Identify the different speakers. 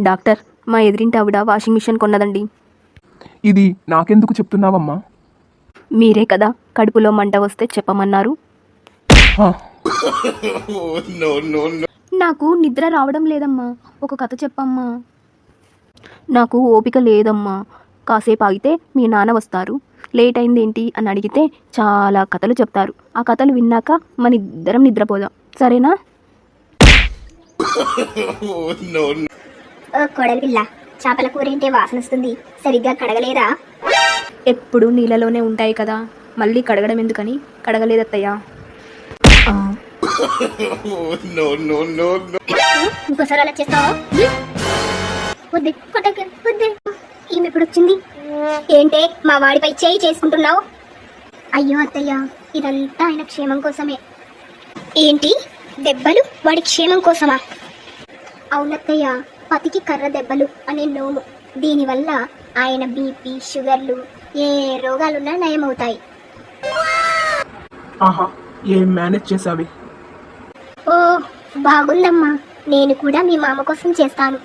Speaker 1: Doctor మా ఎదిరింటి ఆవిడ washing machine కొన్నదండి.
Speaker 2: ఇది నాకెందుకు చెప్తున్నావమ్మా?
Speaker 1: మీరే కదా కడుపులో మంట వస్తే చెప్పమన్నారు.
Speaker 2: హా,
Speaker 1: నాకు నిద్ర రావడం లేదమ్మా. ఒక కథ చెప్పమ్మా. నాకు ఓపిక లేదమ్మా. కాసేపు ఆగితే మీ నాన్న వస్తారు. లేట్ అయిందేంటి అని అడిగితే చాలా కథలు చెప్తారు. ఆ కథలు విన్నాక మన ఇద్దరం నిద్రపోదాం. సరేనా?
Speaker 3: కొడలి పిల్ల చేపల కూర ఏంటే వాసన వస్తుంది. సరిగ్గా కడగలేదా?
Speaker 1: ఎప్పుడు నీళ్ళలోనే ఉంటాయి కదా. మళ్ళీ కడగడం ఎందుకని? కడగలేదత్తయ్యా.
Speaker 3: ఇంకోసారి అలా చేస్తావా? వద్దు కొట్టకు వద్దు. ఈమె ఇప్పుడు వచ్చింది? ఏంటే మా వాడిపై చేయి చేసుకుంటున్నావు? అయ్యో అత్తయ్య ఇదంతా ఆయన క్షేమం కోసమే. ఏంటి? దెబ్బలు వాడి క్షేమం కోసమా? అవునత్తయ్య పతికి కర్ర దెబ్బలు అనే నోము. దీనివల్ల ఆయన బీపీ షుగర్లు ఏ రోగాలున్నా నయమవుతాయి.
Speaker 2: ఆహా ఏం మేనేజ్ చేసావి
Speaker 3: ఓ బాగుందమ్మా. నేను కూడా మీ మామ కోసం చేస్తాను.